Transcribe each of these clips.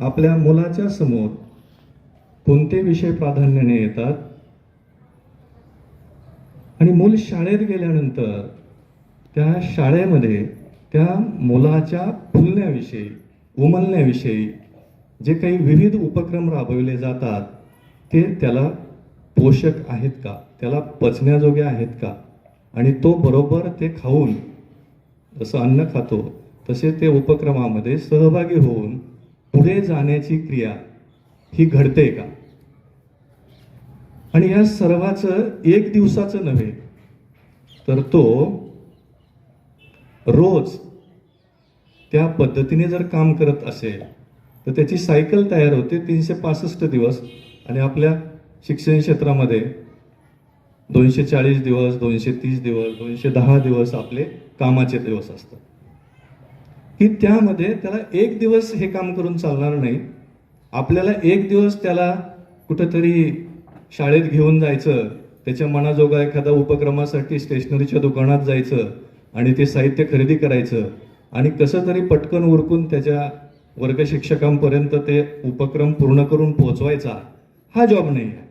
आपल्या मुलाच्या समोर कोणते विषय प्राधान्याने येतात? आणि मूल शाळेत गेल्यानंतर त्या शाळेमध्ये त्या मुलाच्या फुलण्याविषयी उमलण्याविषयी जे काही विविध उपक्रम राबविले जातात ते त्याला पोषक आहेत का? त्याला पचण्याजोगे आहेत का? आणि तो बरोबर ते खाऊन जसं अन्न खातो तसे ते उपक्रमामध्ये सहभागी होऊन पुढे जाण्याची क्रिया ही घडते का? आणि या सर्वाचं एक दिवसाचं नव्हे तर तो रोज त्या पद्धतीने जर काम करत असेल तर त्याची सायकल तयार होते तीनशे पासष्ट दिवस आणि आपल्या शिक्षण क्षेत्रामध्ये दोनशे चाळीस दिवस दोनशे तीस दिवस दोनशे दहा दिवस आपले कामाचे दिवस असतात. की त्यामध्ये त्याला एक दिवस हे काम करून चालणार नाही. आपल्याला एक दिवस त्याला कुठंतरी शाळेत घेऊन जायचं त्याच्या मनाजोगा एखाद्या उपक्रमासाठी स्टेशनरीच्या दुकानात जायचं आणि ते साहित्य खरेदी करायचं आणि कसं तरी पटकन उरकून त्याच्या वर्गशिक्षकांपर्यंत ते उपक्रम पूर्ण करून पोहोचवायचा हा जॉब नाही आहे.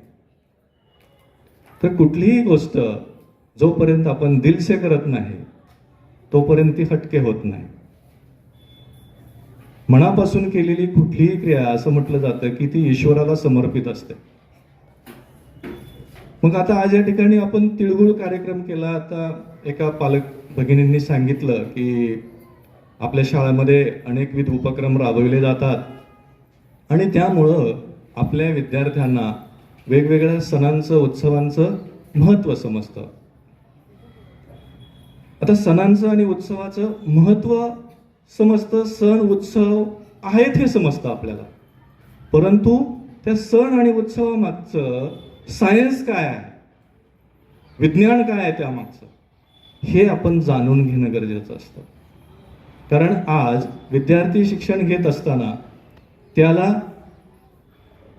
तर कुठलीही गोष्ट जोपर्यंत आपण दिलसे करत नाही तोपर्यंत ती हटके होत नाही. मनापासून केलेली कुठलीही क्रिया असं म्हटलं जातं की ती ईश्वराला समर्पित असते. मग आता आज या ठिकाणी आपण तिळगुळ कार्यक्रम केला. आता एका पालक भगिनींनी सांगितलं की आपल्या शाळेमध्ये अनेकविध उपक्रम राबविले जातात. आणि त्यामुळं आपल्या विद्यार्थ्यांना वेगवेगळ्या सणांचं उत्सवांचं महत्त्व समजतं. आता सणांचं आणि उत्सवाचं महत्त्व समजतं सण उत्सव आहेत हे समजतं आपल्याला. परंतु त्या सण आणि उत्सवामागचं सायन्स काय आहे? विज्ञान काय आहे त्यामागचं? हे आपण जाणून घेणं गरजेचं असतं. कारण आज विद्यार्थी शिक्षण घेत असताना त्याला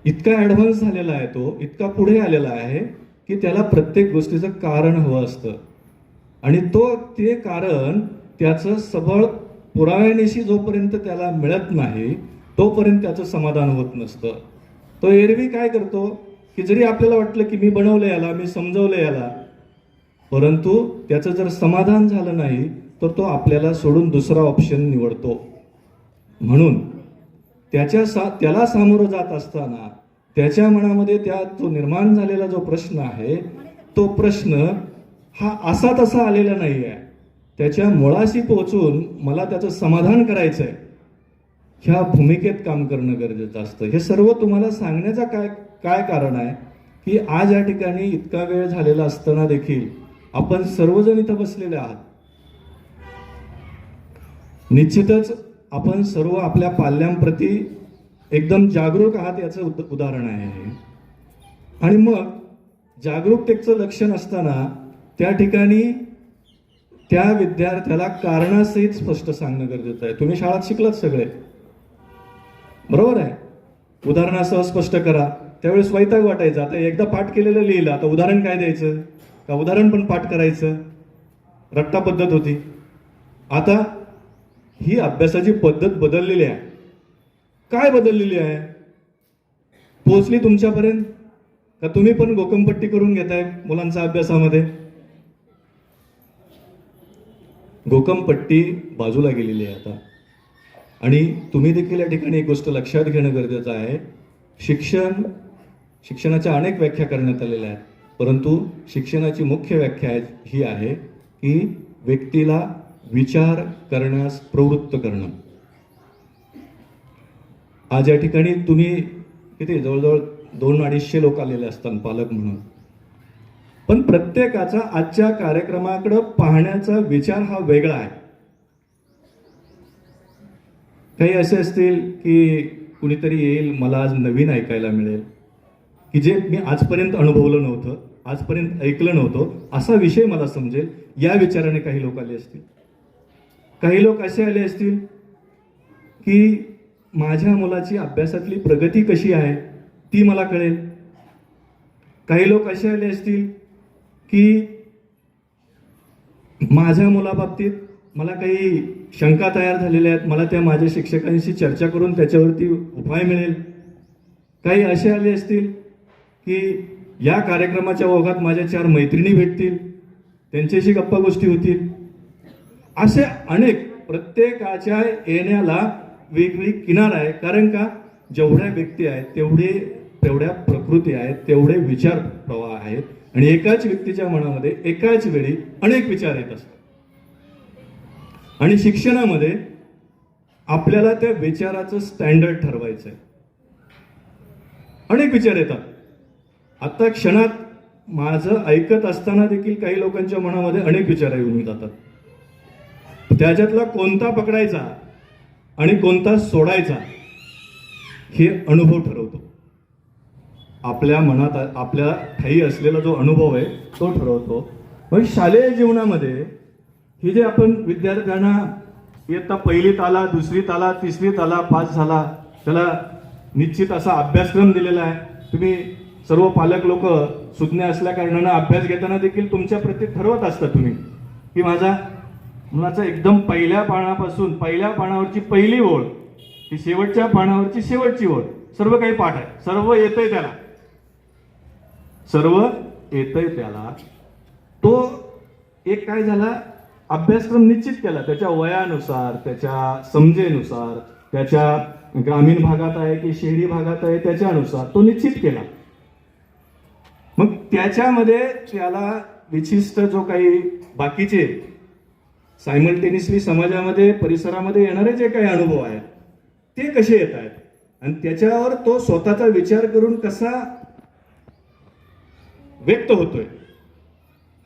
इतका ॲडव्हान्स झालेला आहे तो इतका पुढे आलेला आहे की त्याला प्रत्येक गोष्टीचं कारण हवं असतं. आणि तो ते कारण त्याचं सबळ पुराव्यानिशी जोपर्यंत त्याला मिळत नाही तोपर्यंत त्याचं समाधान होत नसतं. तो एरवी काय करतो? की जरी आपल्याला वाटलं की मी बनवलं याला मी समजवलं याला परंतु त्याचं जर समाधान झालं नाही तर तो आपल्याला सोडून दुसरा ऑप्शन निवडतो. म्हणून त्याच्या सा त्याला सामोरं जात असताना त्याच्या मनामध्ये त्या तो निर्माण झालेला जो प्रश्न आहे तो प्रश्न हा असा तसा आलेला नाही आहे त्याच्या मुळाशी पोहोचून मला त्याचं समाधान करायचं आहे ह्या भूमिकेत काम करणं गरजेचं असतं. हे सर्व तुम्हाला सांगण्याचा काय काय कारण आहे? की आज या ठिकाणी इतका वेळ झालेला असताना देखील आपण सर्वजण इथं बसलेले आहात. निश्चितच आपण सर्व आपल्या पाल्यांप्रती एकदम जागरूक आहात याचं उद उदाहरण आहे आणि मग जागरूकतेचं लक्षण असताना त्या ठिकाणी त्या विद्यार्थ्याला कारणासहित स्पष्ट सांगणं गरजेचं आहे. तुम्ही शाळेत शिकलात सगळे. बरोबर आहे? उदाहरणासह स्पष्ट करा. त्यावेळेस वैताग वाटायचा. आता एकदा पाठ केलेलं लिहिलं. आता उदाहरण काय द्यायचं? का उदाहरण पण पाठ करायचं? रट्टा पद्धत होती. आता ही अभ्यासाची पद्धत बदललेली आहे. काय बदललेली आहे? पोचली तुमच्यापर्यंत? का तुम्ही पण गोकमपट्टी करून घेताय मुलांच्या अभ्यासामध्ये? गोकमपट्टी बाजूला गेलेली आहे आता. आणि तुम्ही देखील या ठिकाणी एक गोष्ट लक्षात घेणं गरजेचं आहे. शिक्षण शिक्षणाच्या अनेक व्याख्या करण्यात आलेल्या आहेत. परंतु शिक्षणाची मुख्य व्याख्या आहे- ही आहे की व्यक्तीला विचार करण्यास प्रवृत्त करणं. आज या ठिकाणी तुम्ही किती जवळजवळ दोन अडीचशे लोक आलेले असतात पालक म्हणून. पण प्रत्येकाचा आजच्या कार्यक्रमाकडे पाहण्याचा विचार हा वेगळा आहे. काही असे असतील की कुणीतरी येईल मला आज नवीन ऐकायला मिळेल की जे मी आजपर्यंत अनुभवलं नव्हतं आजपर्यंत ऐकलं नव्हतं असा विषय मला समजेल या विचाराने काही लोक आले असतील. काही लोक असे आले असतील की माझ्या मुलाची अभ्यासातली प्रगती कशी आहे ती मला कळेल. काही लोक असे आले असतील की माझ्या मुलाबाबतीत मला काही शंका तयार झालेल्या आहेत. मला त्या माझ्या शिक्षकांशी चर्चा करून त्याच्यावरती उपाय मिळेल. काही असे आले असतील की या कार्यक्रमाच्या ओघात माझ्या चार मैत्रिणी भेटतील. त्यांच्याशी गप्पा गोष्टी होतील. असे अनेक प्रत्येकाच्या येण्याला वेगळी किनार आहे. कारण का? जेवढ्या व्यक्ती आहेत तेवढे तेवढ्या प्रकृती आहेत तेवढे विचार प्रवाह आहेत. आणि एकाच व्यक्तीच्या मनामध्ये एकाच वेळी अनेक विचार येत असतात. आणि शिक्षणामध्ये आपल्याला त्या विचाराचं स्टँडर्ड ठरवायचं आहे अनेक विचार येतात. आता क्षणात माझं ऐकत असताना देखील काही लोकांच्या मनामध्ये अनेक विचार येऊन जातात. त्याच्यातला कोणता पकडायचा आणि कोणता सोडायचा हे अनुभव ठरवतो. आपल्या मनात आपल्या ठाई असलेला जो अनुभव आहे तो ठरवतो. मग शालेय जीवनामध्ये हे जे आपण विद्यार्थ्यांना इयत्ता पहिली ताला दुसरी ताला तिसरी ताला पास झाला त्याला निश्चित असा अभ्यासक्रम दिलेला आहे. तुम्ही सर्व पालक लोक सुज्ञ असल्या कारणानं अभ्यास घेताना देखील तुमच्या प्रती ठरवत असता तुम्ही. की माझा मुलाचा एकदम पहिल्या पानापासून पहिल्या पानावरची पहिली ओळ ती शेवटच्या पानावरची शेवटची ओळ सर्व काही पाठ आहे. सर्व येतंय त्याला. सर्व येतंय त्याला. तो एक काय झाला? अभ्यासक्रम निश्चित केला. त्याच्या वयानुसार त्याच्या समजेनुसार त्याच्या ग्रामीण भागात आहे की शहरी भागात आहे त्याच्यानुसार तो निश्चित केला. मग त्याच्यामध्ये त्याला विशिष्ट जो काही बाकीचे सायमल्टेनियसली समाजामध्ये परिसरामध्ये येणारे जे काही अनुभव आहेत ते कसे येत आहेत? आणि त्याच्यावर तो स्वतःचा विचार करून कसा व्यक्त होतोय.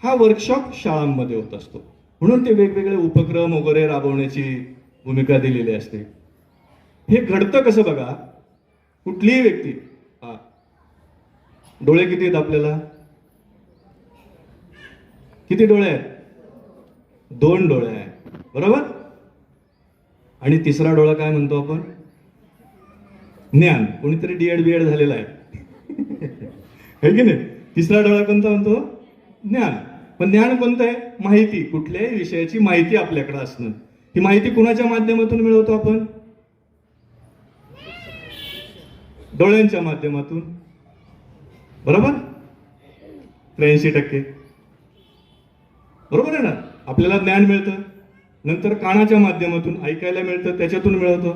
हा वर्कशॉप शाळांमध्ये होत असतो. म्हणून ते वेगवेगळे उपक्रम वगैरे राबवण्याची भूमिका दिलेली असते. हे घडतं कसं बघा? कुठलीही व्यक्ती हा. डोळे किती आहेत आपल्याला? किती डोळे आहेत? दोन डोळे आहेत. बरोबर? आणि तिसरा डोळा काय म्हणतो आपण? ज्ञान. कोणीतरी डीएड बीएड झालेला आहे. की नाही? तिसरा डोळा कोणता म्हणतो? ज्ञान. पण ज्ञान कोणतं आहे? माहिती. कुठल्याही विषयाची माहिती आपल्याकडे असणं. ही माहिती कुणाच्या माध्यमातून मिळवतो आपण? डोळ्यांच्या माध्यमातून. बरोबर? त्र्याऐंशी टक्के. बरोबर आहे ना? आपल्याला ज्ञान मिळतं. नंतर कानाच्या माध्यमातून ऐकायला मिळतं त्याच्यातून मिळवतो.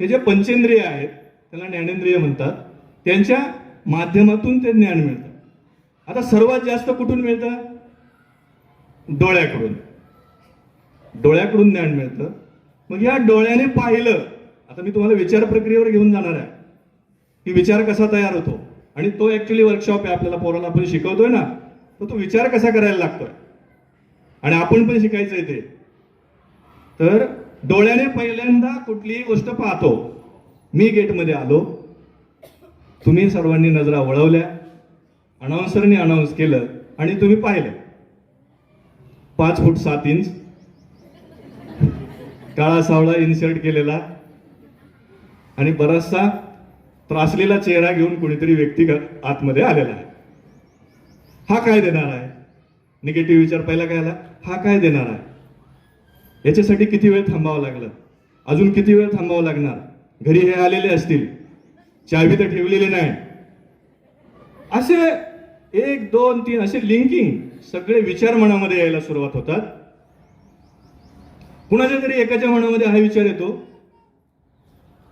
हे जे पंचेंद्रिय आहेत त्याला ज्ञानेंद्रिय म्हणतात. त्यांच्या माध्यमातून ते ज्ञान मिळतं. आता सर्वात जास्त कुठून मिळतं? डोळ्याकडून. डोळ्याकडून ज्ञान मिळतं. मग या डोळ्याने पाहिलं आता मी तुम्हाला विचार प्रक्रियेवर घेऊन जाणार आहे. की विचार कसा तयार होतो? आणि तो ऍक्च्युली वर्कशॉप आहे आपल्याला पोराला आपण शिकवतोय ना तर तो विचार कसा करायला लागतोय? आणि आपण पण शिकायचंय ते. तर डोळ्याने पहिल्यांदा कुठलीही गोष्ट पाहतो. मी गेटमध्ये आलो. तुम्ही सर्वांनी नजरा वळवल्या. अनाऊन्सरने अनाऊन्स केलं आणि तुम्ही पाहिलं. पाच फूट सात इंच काळा सावळा इन्सर्ट केलेला. आणि बराचसा त्रासलेला चेहरा घेऊन कुणीतरी व्यक्ती आतमध्ये आलेला आहे. हा काय देणार आहे? निगेटिव्ह विचार पहिला काय आला? हा काय देणार आहे? याच्यासाठी किती वेळ थांबावं लागलं? अजून किती वेळ थांबावं लागणार? घरी हे आलेले असतील. चावी तर ठेवलेली नाही. असे एक दोन तीन असे लिंकिंग सगळे विचार मनामध्ये यायला सुरुवात होतात. कुणाच्या तरी एकाच्या मनामध्ये हा विचार येतो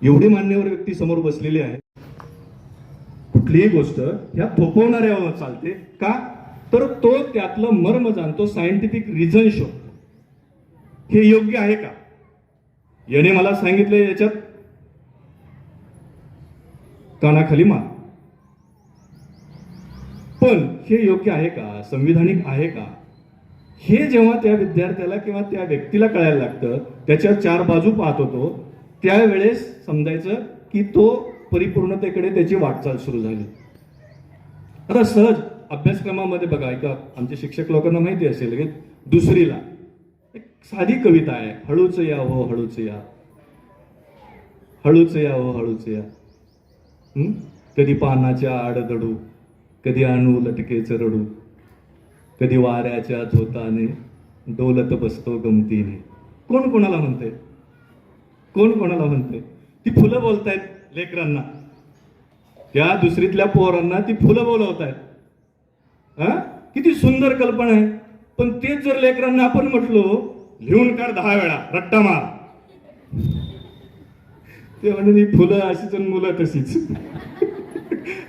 एवढी मान्यवर व्यक्ती समोर बसलेली आहे. कुठलीही गोष्ट ह्या थोपवणाऱ्यावर चालते. का? तर तो त्यातलं मर्म जाणतो सायंटिफिक रिझन शो. हे योग्य आहे का? याने मला सांगितलं याच्यात. कानाखाली मार. पण हे योग्य आहे का? संविधानिक आहे का? हे जेव्हा त्या विद्यार्थ्याला किंवा त्या व्यक्तीला कळायला लागतं त्याच्या चार बाजू पाहत होतो. त्यावेळेस समजायचं की तो परिपूर्णतेकडे त्याची वाटचाल सुरू झाली. आता सहज अभ्यासक्रमामध्ये बघा ऐका आमच्या शिक्षक लोकांना माहिती असेल की दुसरीला. एक साधी कविता आहे हळूच या हो हळूच या. हळूच या हो हळूच या. कधी पानाच्या आडदडू कधी अणू लटकेच रडू? कधी वाऱ्याच्या झोताने डोलत बसतो गमतीने? कोण कोणाला म्हणते कोण कोणाला म्हणते ती फुलं बोलतायत लेकरांना. त्या दुसरीतल्या पोरांना ती फुलं बोलवतायत. हा? किती सुंदर कल्पना आहे. पण तेच जर लेकरांना आपण म्हटलो लिहून काढ दहा वेळा रट्टा मार. ते म्हणजे ही फुलं अशीच मुलं तशीच.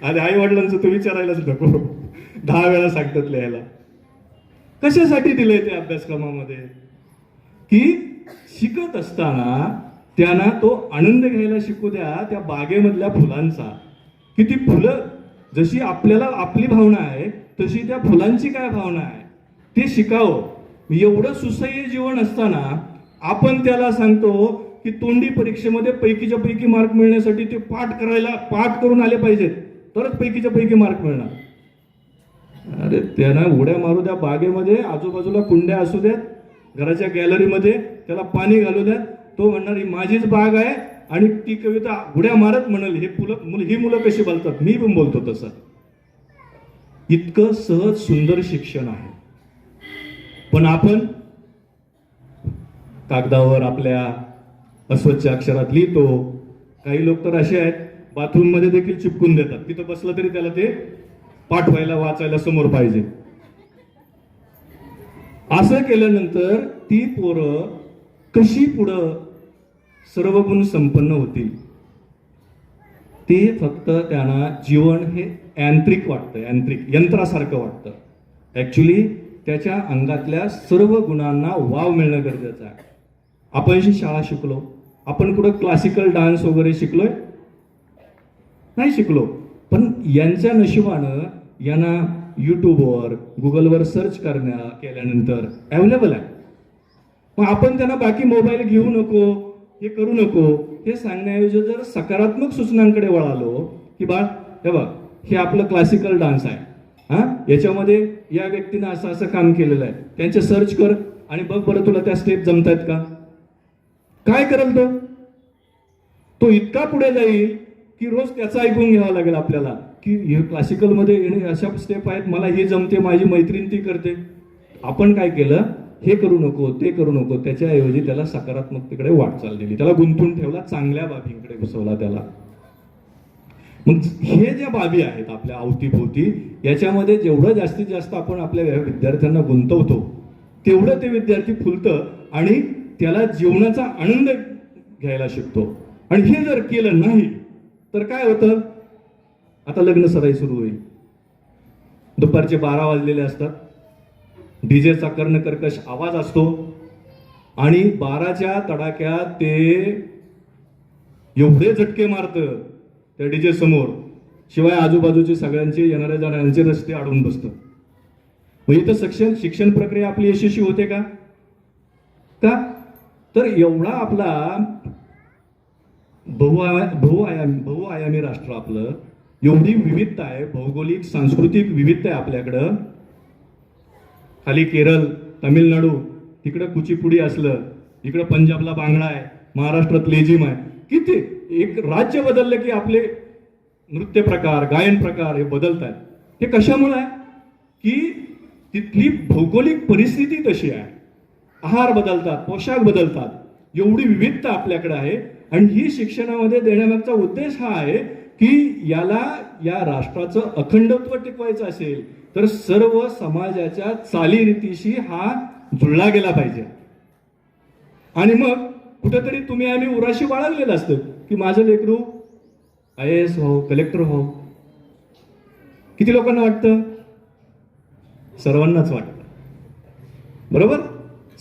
आणि आई वडिलांचं तर विचारायलाच नको. दहा वेळा सांगतात लिहायला. कशासाठी दिलंय ते अभ्यासक्रमामध्ये? की शिकत असताना त्यांना तो आनंद घ्यायला शिकू द्या त्या बागेमधल्या फुलांचा. की ती फुलं जशी आपल्याला आपली भावना आहे तशी त्या फुलांची काय भावना आहे? ते शिकावं. एवढं सुसह्य जीवन असताना आपण त्याला सांगतो की तोंडी परीक्षेमध्ये पैकीच्या पैकी मार्क मिळण्यासाठी ते पाठ करायला पाठ करून आले पाहिजेत. तरच पैकीच्या पैकी मार्क मिळणार. अरे त्यांना उड्या मारू द्या बागेमध्ये आजूबाजूला कुंड्या असू द्यात घराच्या गॅलरीमध्ये त्याला पाणी घालू द्यात. तो म्हणणार ही माझीच बाग आहे आणि ती कविता उड्या मारत म्हणाल हे फुलं मुलं ही मुलं कशी बोलतात? मी पण बोलतो तसं. इतकं सहज सुंदर शिक्षण आहे. पण आपण कागदावर आपल्या अस्वच्छ अक्षरात लिहितो. काही लोक तर असे आहेत बाथरूममध्ये देखील चिपकून देतात. तिथं बसलं तरी त्याला ते पाठवायला वाचायला समोर पाहिजे. असं केल्यानंतर ती पोरं कशी पुढं सर्व गुण संपन्न होतील? ते फक्त त्यांना जीवन हे यांत्रिक वाटतं यांत्रिक यंत्रासारखं वाटतं. ऍक्च्युली त्याच्या अंगातल्या सर्व गुणांना वाव मिळणं गरजेचं आहे. आपण जी शाळा शिकलो आपण कुठं क्लासिकल डान्स वगैरे शिकलोय नाही शिकलो. पण यांच्या नशिबानं यांना यूट्यूबवर गुगलवर सर्च करण्या केल्यानंतर अवेलेबल आहे. मग आपण त्यांना बाकी मोबाईल घेऊ नको हे करू नको हे सांगण्याऐवजी जर सकारात्मक सूचनांकडे वळालो की बा हे बघ हे आपलं क्लासिकल डान्स आहे. हा? याच्यामध्ये या व्यक्तीनं असं असं काम केलेलं आहे. त्यांचे सर्च कर आणि बघ बरं तुला त्या स्टेप जमतायत का? काय करेल तो? तो इतका पुढे जाईल की रोज त्याचं ऐकून घ्यावं लागेल आपल्याला की हे क्लासिकलमध्ये येणे अशा स्टेप आहेत मला हे जमते माझी मैत्रीण ती करते. आपण काय केलं? हे करू नको ते करू नको त्याच्याऐवजी त्याला सकारात्मकतेकडे वाटचाल दिली. त्याला गुंतून ठेवला चांगल्या बाबींकडे घुसवला त्याला. मग हे ज्या बाबी आहेत आपल्या अवतीभोवती याच्यामध्ये जेवढं जास्तीत जास्त आपण आपल्या विद्यार्थ्यांना गुंतवतो तेवढं ते विद्यार्थी फुलतं आणि त्याला जीवनाचा आनंद घ्यायला शिकतो. आणि हे जर केलं नाही तर काय होतं? आता लग्न सराई सुरू होईल. दुपारचे बारा वाजलेले असतात. डीजेचा कर्णकर्कश आवाज असतो. आणि बाराच्या तडाक्यात ते एवढे झटके मारतं त्या डीजे समोर. शिवाय आजूबाजूचे सगळ्यांचे येणाऱ्या जाणाऱ्यांचे रस्ते अडवून बसतं मग इथं शिक्षण शिक्षण प्रक्रिया आपली यशस्वी होते का? का? तर एवढा आपला बहुआया बहुआयामी बहुआयामी राष्ट्र आपलं. एवढी विविधता आहे भौगोलिक सांस्कृतिक विविधता आहे आपल्याकडं. खाली केरळ तामिळनाडू तिकडं कुचीपुडी असलं इकडं पंजाबला बांगडा आहे महाराष्ट्रात लेझिम आहे. किती? एक राज्य बदललं की आपले नृत्य प्रकार गायन प्रकार हे बदलत आहेत हे कशामुळे आहे? की तिथली भौगोलिक परिस्थिती तशी आहे. आहार बदलतात पोशाख बदलतात. एवढी विविधता आपल्याकडे आहे. आणि ही शिक्षणामध्ये देण्यामागचा उद्देश हा आहे की याला या राष्ट्राचं अखंडत्व टिकवायचं असेल तर सर्व समाजाच्या चालीरीतीशी हा जुळला गेला पाहिजे. आणि मग कुठेतरी तुम्ही आम्ही उराशी बाळगलेलं असतं की माझं लेकरू आय एस हो कलेक्टर हो. किती लोकांना वाटतं? सर्वांनाच वाटतं. बरोबर?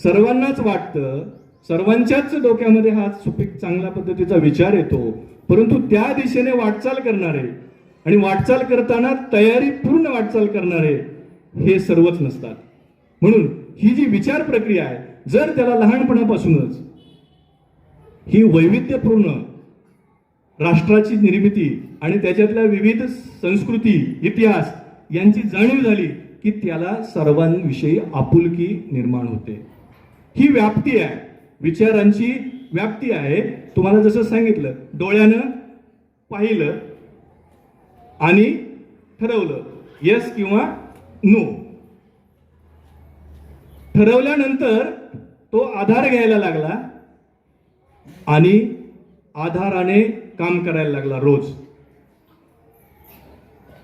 सर्वांनाच वाटतं सर्वांच्याच डोक्यामध्ये हा सुपीक चांगल्या पद्धतीचा विचार येतो परंतु त्या दिशेने वाटचाल करणारे आणि वाटचाल करताना तयारी पूर्ण वाटचाल करणारे हे सर्वच नसतात. म्हणून ही जी विचार प्रक्रिया आहे जर त्याला लहानपणापासूनच ही वैविध्यपूर्ण राष्ट्राची निर्मिती आणि त्याच्यातल्या विविध संस्कृती इतिहास यांची जाणीव झाली की त्याला सर्वांविषयी आपुलकी निर्माण होते. ही व्याप्ती आहे. विचारांची व्याप्ती आहे. तुम्हाला जसं सांगितलं डोळ्यानं पाहिलं आणि ठरवलं यस किंवा नो ठरवल्यानंतर तो आधार घ्यायला लागला आणि आधाराने काम करायला लागला रोज.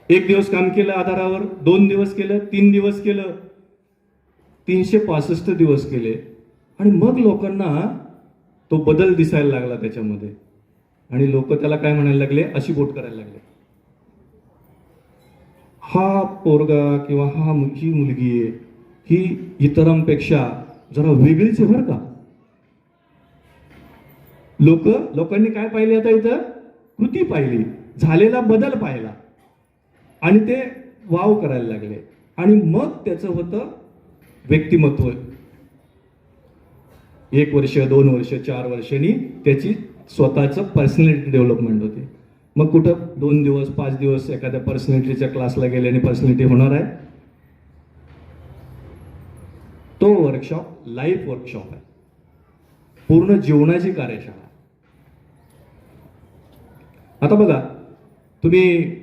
एक दिवस काम केलं आधारावर दोन दिवस केलं तीन दिवस केलं तीनशे पासष्ट दिवस केले. आणि मग लोकांना तो बदल दिसायला लागला त्याच्यामध्ये. आणि लोक त्याला काय म्हणायला लागले? अशी बोट करायला लागले. हा पोरगा किंवा हा ही मुलगी आहे ही इतरांपेक्षा जरा वेगळीच आहे बरं का. लोक लोकांनी काय पाहिले आता इथं? कृती पाहिली. झालेला बदल पाहिला. आणि ते वाव करायला लागले. आणि मग त्याचं होतं व्यक्तिमत्व. एक वर्ष दोन वर्ष चार वर्षांनी त्याची स्वतःचं पर्सनॅलिटी डेव्हलपमेंट होते. मग कुठं दोन दिवस पाच दिवस एखाद्या पर्सनॅलिटीच्या क्लासला गेल्याने पर्सनॅलिटी होणार आहे? तो वर्कशॉप लाईफ वर्कशॉप आहे. पूर्ण जीवनाची कार्यशाळा. आता बघा तुम्ही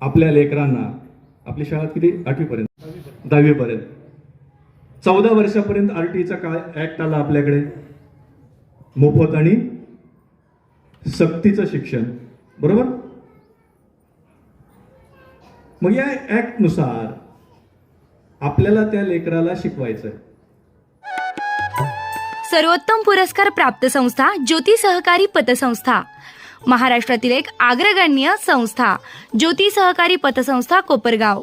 आपल्या लेकरांना आपली शाळा किती? आठवीपर्यंत. दहावीपर्यंत. चौदा वर्षापर्यंत आर टीचा काय ऍक्ट आला आपल्याकडे. मोफत आणि सक्तीचं शिक्षण. बरोबर? मग या ऍक्टनुसार आपल्याला त्या लेकराला शिकवायचं आहे सर्वोत्तम पुरस्कार प्राप्त संस्था ज्योती सहकारी पतसंस्था. महाराष्ट्रातील एक अग्रगण्य संस्था ज्योती सहकारी पतसंस्था कोपरगाव.